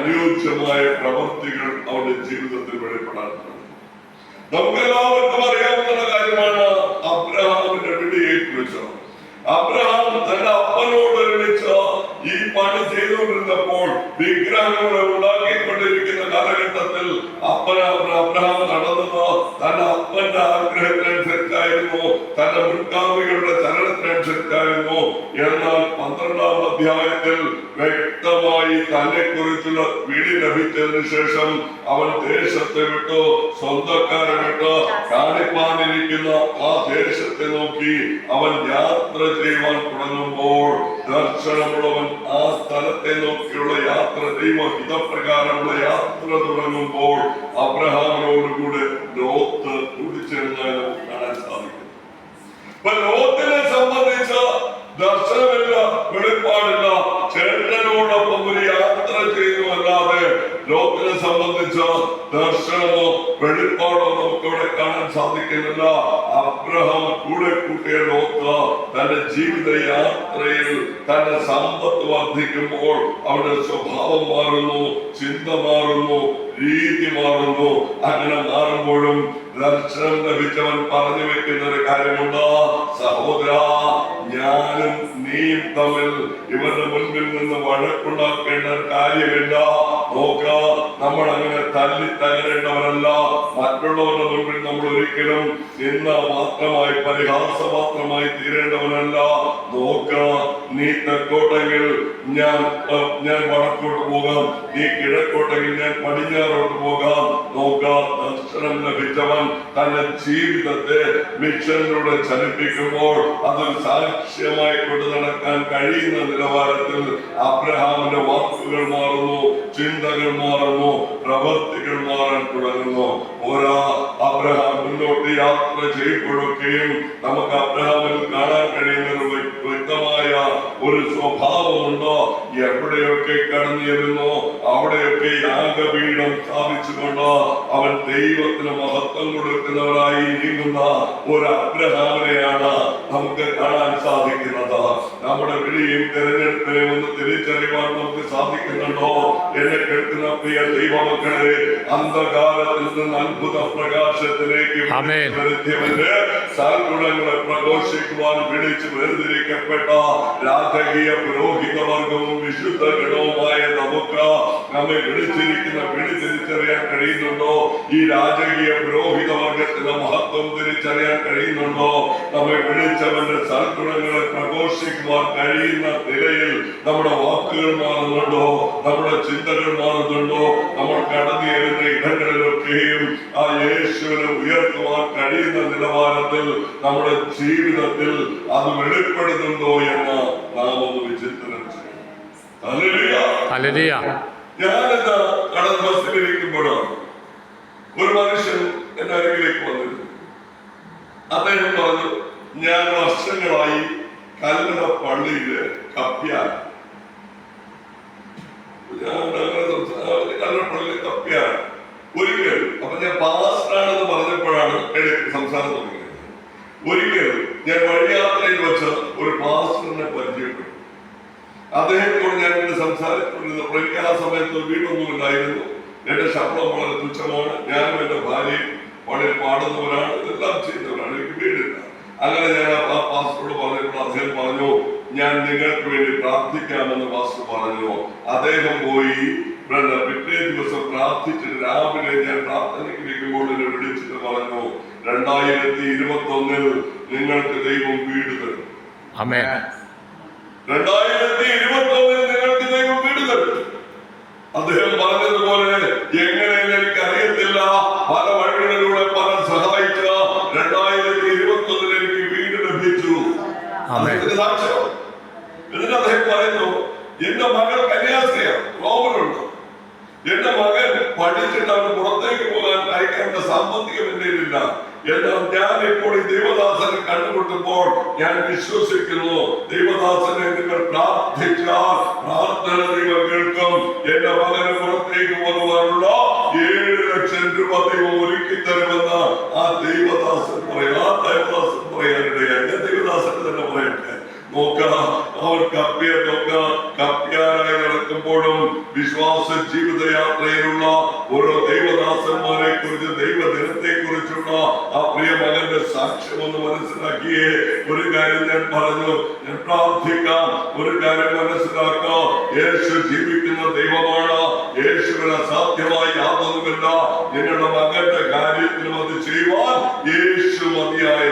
അനുയോജ്യമായ പ്രവൃത്തികൾ അവരുടെ ജീവിതത്തിൽ വെളിപ്പെടാൻ നമുക്ക് നമുക്കെല്ലാവർക്കും അറിയാവുന്ന കാര്യമാണ് അബ്രഹാമിന്റെ വിളിയെ കുറിച്ച് അബ്രഹാം തന്റെ അപ്പനോട് ഒരുമിച്ച് ഈ പണി ചെയ്തുകൊണ്ടിരുന്നപ്പോൾ വിഗ്രഹങ്ങളെ ഉണ്ടാക്കിക്കൊണ്ടിരിക്കുന്ന കാലഘട്ടത്തിൽ അപ്പന അബ്രഹാം നടന്നത് തന്റെ അപ്പന്റെ ആഗ്രഹത്തിനനുസരിച്ചായിരുന്നു തന്റെ മുൻഗാമികളുടെ ചലനത്തിനനുസരിച്ചായിരുന്നു അധ്യായത്തിൽ വ്യക്തമായി തന്നെ കുറിച്ചുള്ള വിളി ലഭിച്ചതിന് ശേഷം അവൻ ദേശത്തെ വിട്ടു സ്വന്തക്കാരെ വിട്ട്. കാണിപ്പാനിരിക്കുന്ന ആ ദേശത്തെ നോക്കി അവൻ യാത്ര ചെയ്യുവാൻ തുടങ്ങുമ്പോൾ ദർശനമുള്ളവൻ ആ സ്ഥലത്തെ നോക്കിയുള്ള യാത്ര ദൈവ ഹിതപ്രകാരമുള്ള യാത്ര തുടങ്ങുമ്പോൾ അബ്രഹാമിനോടുകൂടെ ലോത്ത് കൂടിച്ചേർന്നതായി നമുക്ക് കാണാൻ സാധിക്കും. ലോത്തിനെ സംബന്ധിച്ച് ദർശനമില്ല വെളിപ്പാടില്ല. ചേട്ടനോടൊപ്പം ഒരു യാത്ര ചെയ്യുന്നു അല്ലാതെ ലോത്തിനെ സംബന്ധിച്ച് ദർശനമോ വെളിപ്പാടോ നമുക്ക് ഇവിടെ കാണാൻ സാധിക്കുന്നില്ല. അബ്രഹാം കൂടെ കൂട്ടിയ ലോക്ക് തന്റെ ജീവിത യാത്രയിൽ തന്റെ സമ്പത്ത് വർദ്ധിക്കുമ്പോൾ അവരുടെ സ്വഭാവം മാറുന്നു ചിന്ത മാറുന്നു രീതി മാറുന്നു. അങ്ങനെ മാറുമ്പോഴും ദർശനം ലഭിച്ചവൻ പറഞ്ഞു വെക്കുന്ന ഒരു കാര്യമുണ്ട്. സഹോദര ഞാനും നീയും തമ്മിൽ ഇവരുടെ മുൻപിൽ നിന്ന് വഴക്കുണ്ടാക്കേണ്ട കാര്യമില്ല. നോക്ക. നമ്മൾ അങ്ങനെ തല്ലി തകരേണ്ടവരല്ല മറ്റുള്ളവരുടെ മുൻപിൽ നമ്മൾ ഒരിക്കലും നിന്ന മാത്രമായി പരിഹാസപാത്രമായി തീരേണ്ടവനല്ല. നോക്ക നീ തെക്കോട്ടെങ്കിൽ ഞാൻ ഞാൻ വടക്കോട്ട് പോകാം. നീ കിഴക്കോട്ടെങ്കിൽ ഞാൻ പടിഞ്ഞാറോട്ട് പോകാം. നോക്ക ദർശനം ലഭിച്ചവൻ തന്റെ ജീവിതത്തെ മിഷനിലൂടെ ചലിപ്പിക്കുമ്പോൾ അതൊരു സാക്ഷ്യമായി കൊണ്ടു നടക്കാൻ കഴിയുന്ന നിലവാരത്തിൽ അബ്രഹാമിന്റെ വാക്കുകൾ മാറുന്നു ചിന്തകൾ മാറുന്നു പ്രവർത്തികൾ മാറാൻ തുടങ്ങുന്നു അബ്രഹാം മുന്നോട്ട് യാത്ര ചെയ്യുമ്പോഴൊക്കെയും നമുക്ക് അബ്രഹാമിൽ കാണാൻ വ്യക്തമായ ഒരു സ്വഭാവമുണ്ടോ? എവിടെയൊക്കെ കടന്നു അവിടെയൊക്കെ യാഗപീഠം സ്ഥാപിച്ചുകൊണ്ട് അവൻ ദൈവത്തിന് മഹത്വം കൊടുക്കുന്നവരായി ഒരു അബ്രഹാമിനെയാണ് നമുക്ക് കാണാൻ നമ്മുടെ വിളിയും തിരഞ്ഞെടുപ്പിനെയും ഒന്ന് തിരിച്ചറിയുവാൻ നമുക്ക് സാധിക്കുന്നുണ്ടോ? എന്നെ കേൾക്കുന്ന പ്രിയ ദൈവമക്കളെ അന്ധകാരത്തിൽ നിന്ന് അത്ഭുത പ്രകാശത്തിലേക്ക് ആമേൻ. വരുത്തിയവന്റെ സൽഗുണങ്ങളെ പ്രഘോഷിക്കുവാൻ വിളിച്ച് വേർതിരിക്കപ്പെട്ട രാജകീയ പുരോഹിത വർഗവും വിശുദ്ധ ഗണവുമായ നമുക്ക് നമ്മെ വിളിച്ചിരിക്കുന്ന വിളി തിരിച്ചറിയാൻ കഴിയുന്നുണ്ടോ? ഈ രാജകീയ പുരോഹിത വർഗത്തിന്റെ മഹത്വം തിരിച്ചറിയാൻ കഴിയുന്നുണ്ടോ? നമ്മെ വിളിച്ചവന്റെ സൽഗുണങ്ങളെ പ്രഘോഷിക്കുവാൻ കഴിയുന്ന നിലയിൽ നമ്മുടെ വാക്കുകൾ മാറുന്നുണ്ടോ? നമ്മുടെ ചിന്തകൾ മാറുന്നുണ്ടോ? നമ്മൾ കടന്നു ചെല്ലുന്ന ഇടങ്ങളിലൊക്കെയും ആ യേശുവിനെ ഉയർത്തുവാൻ കഴിയുന്ന നിലവാരത്തിൽ നമ്മുടെ ജീവിതത്തിൽ അത് വെളിപ്പെടുന്നുണ്ടോ എന്ന് നാം ഒന്ന് വിചിന്തനം ചെയ്യും ഞാനെന്താ കടൽ ബസ്സിലിരിക്കുമ്പോഴാണ് ഒരു മനുഷ്യൻ എന്റെ അരികിലേക്ക് വന്നിരുന്നു. അദ്ദേഹം പറഞ്ഞു ഞാൻ വർഷങ്ങളായി കല്ലട പള്ളിയിൽ കപ്പ്യാൻ. ഞാൻ കല്ലട പള്ളിയിലെ കപ്പ്യാൻ. ഒരിക്കൽ അപ്പൊ ഞാൻ പാസ്റ്ററാണെന്ന് പറഞ്ഞപ്പോഴാണ് സംസാരം തുടങ്ങിയത്. ഒരിക്കൽ ഞാൻ വഴിയാത്രയിൽ വെച്ച് ഒരു പാസ്റ്ററിനെ പരിചയപ്പെട്ടു. അദ്ദേഹത്തോട് ഞാൻ ഇങ്ങനെ സംസാരിച്ചുകൊണ്ടിരുന്നപ്പോൾ എനിക്ക് ആ സമയത്ത് വീടൊന്നും ഉണ്ടായിരുന്നു. എന്റെ ശമ്പളം വളരെ തുച്ഛമാണ്. ഞാനും എന്റെ ഭാര്യയും വളരെ പാടുന്നവരാണ്. ഇതെല്ലാം ചെയ്യുന്നവരാണ് എനിക്ക് വീടില്ല. അങ്ങനെ ഞാൻ ആ പാസ്റ്ററോട് പറഞ്ഞപ്പോൾ അദ്ദേഹം പറഞ്ഞു ഞാൻ നിങ്ങൾക്ക് വേണ്ടി പ്രാർത്ഥിക്കാമെന്ന് പാസ്റ്റർ പറഞ്ഞു. അദ്ദേഹം പോയി പിറ്റേ ദിവസം പ്രാർത്ഥിച്ചിട്ട് രാവിലെ ഞാൻ പ്രാർത്ഥനയ്ക്ക് നിൽക്കുമ്പോൾ എന്നെ വിളിച്ചിട്ട് പറഞ്ഞു രണ്ടായിരത്തി ഇരുപത്തി ഒന്നിൽ നിങ്ങൾക്ക് ദൈവം വീട് തരും. രണ്ടായിരത്തി ഇരുപത്തി ഒന്നിൽ നിങ്ങൾക്ക് ദൈവം വീട് തരും. അദ്ദേഹം പറഞ്ഞതുപോലെ എങ്ങനെ എനിക്ക് അറിയത്തില്ല പല വഴികളിലൂടെ പല സഹായിച്ച രണ്ടായിരത്തി ഇരുപത്തി ഒന്നിൽ എനിക്ക് വീട് ലഭിച്ചു. സാക്ഷ്യം. എന്നിട്ട് അദ്ദേഹം പറയുന്നു എന്റെ മകൾ കന്യാസ്ത്രീയാണ്. എന്റെ മകൻ പഠിച്ചിട്ട് അവന് പുറത്തേക്ക് പോകാൻ അയക്കേണ്ട സാമ്പത്തികം എന്റെ ഇല്ല എന്നാൽ ഞാൻ ഇപ്പോൾ ഈ ദൈവദാസനെ കണ്ടുമുട്ടുമ്പോൾ ഞാൻ വിശ്വസിക്കുന്നു. ദൈവദാസനെ നിങ്ങൾ പ്രാർത്ഥിച്ചാൽ പ്രാർത്ഥന ദൈവം കേൾക്കും. എന്റെ മകന് പുറത്തേക്ക് പോകുവാനുള്ള ഏഴ് ലക്ഷം രൂപ ദൈവം ഒരുക്കി തരുമെന്ന് ആ ദൈവദാസൻ പറയാം. ആ ദൈവദാസൻ പറയാനിടയായി. ഞാൻ ദൈവദാസൻ തന്നെ പറയട്ടെ. നോക്ക അവർ കപ്പിയെ നോക്ക. കപ്പിയാനായി നടക്കുമ്പോഴും വിശ്വാസ ദാസന്മാരെ കുറിച്ച് ദൈവദിനത്തെ കുറിച്ചുള്ള ആ പ്രിയ മകന്റെ സാക്ഷ്യം ഒന്ന് മനസ്സിലാക്കിയേ. ഒരു കാര്യം ഞാൻ പറഞ്ഞു. ഞാൻ പ്രാർത്ഥിക്കാം. ഒരു കാര്യം മനസ്സിലാക്കാം. യേശു ജീവിക്കുന്ന ദൈവമാണ്. യേശുവിന് അസാധ്യമായി യാതൊന്നുമില്ല. നിങ്ങളുടെ മകന്റെ കാര്യത്തിലും അത് ചെയ്യുവാൻ യേശു മതിയായ